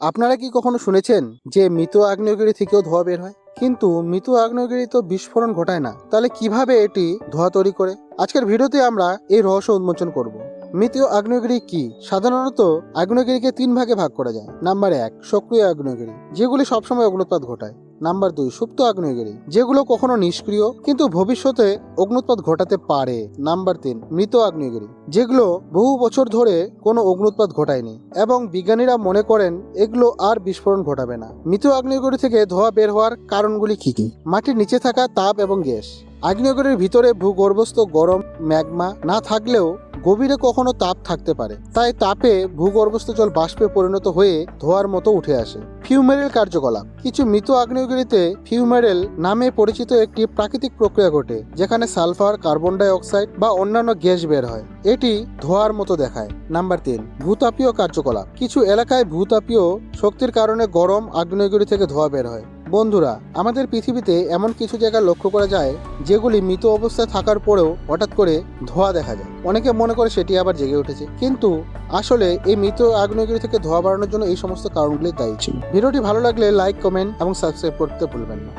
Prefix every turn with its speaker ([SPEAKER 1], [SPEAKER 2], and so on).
[SPEAKER 1] আপনারা কি কখনো শুনেছেন যে মৃত আগ্নেয়গিরি থেকেও ধোঁয়া বের হয়? কিন্তু মৃত আগ্নেয়গিরি তো বিস্ফোরণ ঘটায় না। তাহলে কীভাবে এটি ধোঁয়া তৈরি করে? আজকের ভিডিওতে আমরা এই রহস্য উন্মোচন করব। মৃত আগ্নেয়গিরি কি? সাধারণত আগ্নেয়গিরিকে তিন ভাগে ভাগ করা যায়। নাম্বার এক, সক্রিয় আগ্নেয়গিরি, যেগুলি সবসময় অগ্নুৎপাত ঘটায়। নাম্বার দুই, সুপ্ত আগ্নেয়গিরি, যেগুলো কখনো নিষ্ক্রিয়, কিন্তু ভবিষ্যতে অগ্নুৎপাত ঘটাতে পারে। নাম্বার তিন, মৃত আগ্নেয়গিরি, যেগুলো বহু বছর ধরে কোনো অগ্নুৎপাত ঘটায়নি, এবং বিজ্ঞানীরা মনে করেন এগুলো আর বিস্ফোরণ ঘটাবে না। মৃত আগ্নেয়গিরি থেকে ধোয়া বের হওয়ার কারণগুলি কি কি? মাটির নিচে থাকা তাপ এবং গ্যাস। আগ্নেয়গিরির ভিতরে ভূগর্ভস্থ গরম, ম্যাগমা না থাকলেও গভীরে কখনো তাপ থাকতে পারে। তাই তাপে ভূগর্ভস্থ জল বাষ্পে পরিণত হয়ে ধোয়ার মতো উঠে আসে। ফিউমেরেল কার্যকলাপ। কিছু মৃত আগ্নেয়গিরিতে ফিউমেরেল নামে পরিচিত একটি প্রাকৃতিক প্রক্রিয়া ঘটে, যেখানে সালফার, কার্বন ডাই অক্সাইড বা অন্যান্য গ্যাস বের হয়। এটি ধোঁয়ার মতো দেখায়। নাম্বার তিন, ভূতাপীয় কার্যকলাপ। কিছু এলাকায় ভূতাপীয় শক্তির কারণে গরম আগ্নেয়গিরি থেকে ধোঁয়া বের হয়। বন্ধুরা, আমাদের পৃথিবীতে এমন কিছু জায়গা লক্ষ্য করা যায় যেগুলি মৃত অবস্থায় থাকার পরেও হঠাৎ করে ধোয়া দেখা যায়। অনেকে মনে করে সেটি আবার জেগে উঠেছে। কিন্তু আসলে এই মৃত আগ্নেয়গিরি থেকে ধোয়া বাড়ানোর জন্য এই সমস্ত কারণগুলি দায়ী ছিল। ভিডিওটি ভালো লাগলে লাইক, কমেন্ট এবং সাবস্ক্রাইব করতে ভুলবেন না।